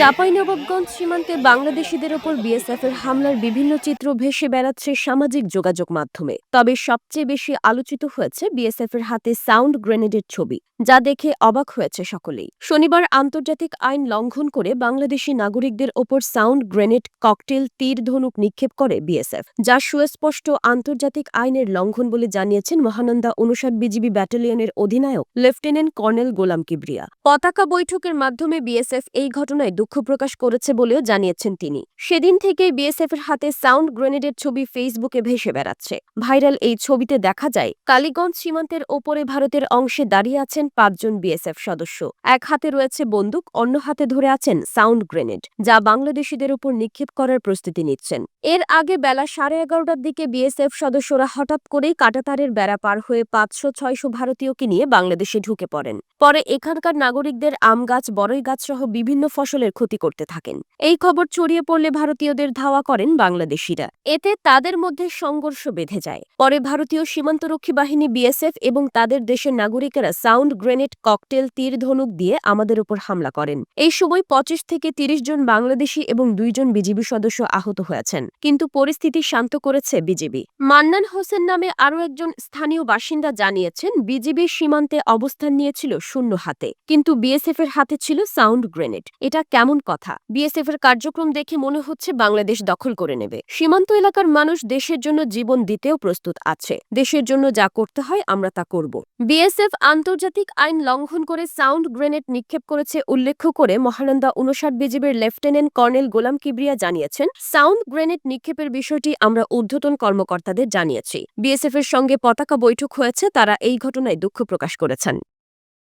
চাঁপাইনবাবগঞ্জ সীমান্তে বাংলাদেশিদের ওপর বিএসএফ এর হামলার বিভিন্ন চিত্র ভেসে বেড়াচ্ছে সামাজিক যোগাযোগ মাধ্যমে। তবে সবচেয়ে বেশি আলোচিত হয়েছে বিএসএফ এর হাতে সাউন্ড গ্রেনেডের ছবি, যা দেখে অবাক হয়েছে সকলেই। শনিবার আন্তর্জাতিক আইন লঙ্ঘন করে বাংলাদেশি নাগরিকদের ওপর সাউন্ড গ্রেনেড, ককটেল, তীর ধনুক নিক্ষেপ করে বিএসএফ, যা সুস্পষ্ট আন্তর্জাতিক আইনের লঙ্ঘন বলে জানিয়েছেন মহানন্দা অনুষদ বিজিবি ব্যাটালিয়নের অধিনায়ক লেফটেন্যান্ট কর্নেল গোলাম কিবরিয়া। পতাকা বৈঠকের মাধ্যমে বিএসএফ এই ঘটনায় দুঃখ প্রকাশ করেছে বলেও জানিয়েছেন তিনি। সেদিন থেকেই বিএসএফের হাতে সাউন্ড গ্রেনেডের ছবি ফেসবুকে ভেসে বেড়াচ্ছে। ভাইরাল এই ছবিতে দেখা যায়, কালীগঞ্জ সীমান্তের ওপরে ভারতের অংশে দাঁড়িয়ে আছেন পাঁচজন বিএসএফ সদস্য। এক হাতে রয়েছে বন্দুক, অন্য হাতে ধরে আছেন সাউন্ড গ্রেনেড, যা বাংলাদেশিদের উপর নিক্ষেপ করার প্রস্তুতি নিচ্ছেন। এর আগে বেলা সাড়ে এগারোটার দিকে বিএসএফ সদস্যরা হঠাৎ করেই কাটাতারের বেড়া পার হয়ে পাঁচশো ছয়শো ভারতীয়কে নিয়ে বাংলাদেশে ঢুকে পড়েন। পরে এখানকার নাগরিকদের আম গাছ বড়ই গাছ সহ বিভিন্ন ফসলের ক্ষতি করতে থাকেন। এই খবর ছড়িয়ে পড়লে ভারতীয়দের ধাওয়া করেন বাংলাদেশিরা। এতে তাদের মধ্যে সংঘর্ষ বেঁধে যায়। পরে ভারতীয় সীমান্তরক্ষী বাহিনী বিএসএফ এবং তাদের দেশের নাগরিকেরা সাউন্ড গ্রেনেড ককটেল, তীর, ধনুক দিয়ে আমাদের উপর হামলা করেন। এই সময় পঁচিশ থেকে তিরিশ জন বাংলাদেশি এবং দুইজন বিজিবি সদস্য আহত হয়েছেন। কিন্তু পরিস্থিতি শান্ত করেছে বিজিবি। মান্নান হোসেন নামে আরও একজন স্থানীয় বাসিন্দা জানিয়েছেন, বিজিবি সীমান্তে অবস্থান নিয়েছিল শূন্য হাতে। কিন্তু বিএসএফ এর হাতে ছিল সাউন্ড গ্রেনেড। এটা কেমন কথা। বিএসএফ এর কার্যক্রম দেখে মনে হচ্ছে বাংলাদেশ দখল করে নেবে। সীমান্ত এলাকার মানুষ দেশের জন্য জীবন দিতেও প্রস্তুত আছে। দেশের জন্য যা করতে হয় আমরা তা করব। বিএসএফ আন্তর্জাতিক আইন লঙ্ঘন করে সাউন্ড গ্রেনেড নিক্ষেপ করেছে উল্লেখ করে মহানন্দা উনষাট বিজিবির লেফটেন্যান্ট কর্নেল গোলাম কিবরিয়া জানিয়েছেন, সাউন্ড গ্রেনেড নিক্ষেপের বিষয়টি আমরা ঊর্ধ্বতন কর্মকর্তাদের জানিয়েছি। বিএসএফ এর সঙ্গে পতাকা বৈঠক হয়েছে, তারা এই ঘটনায় দুঃখ প্রকাশ করেছেন।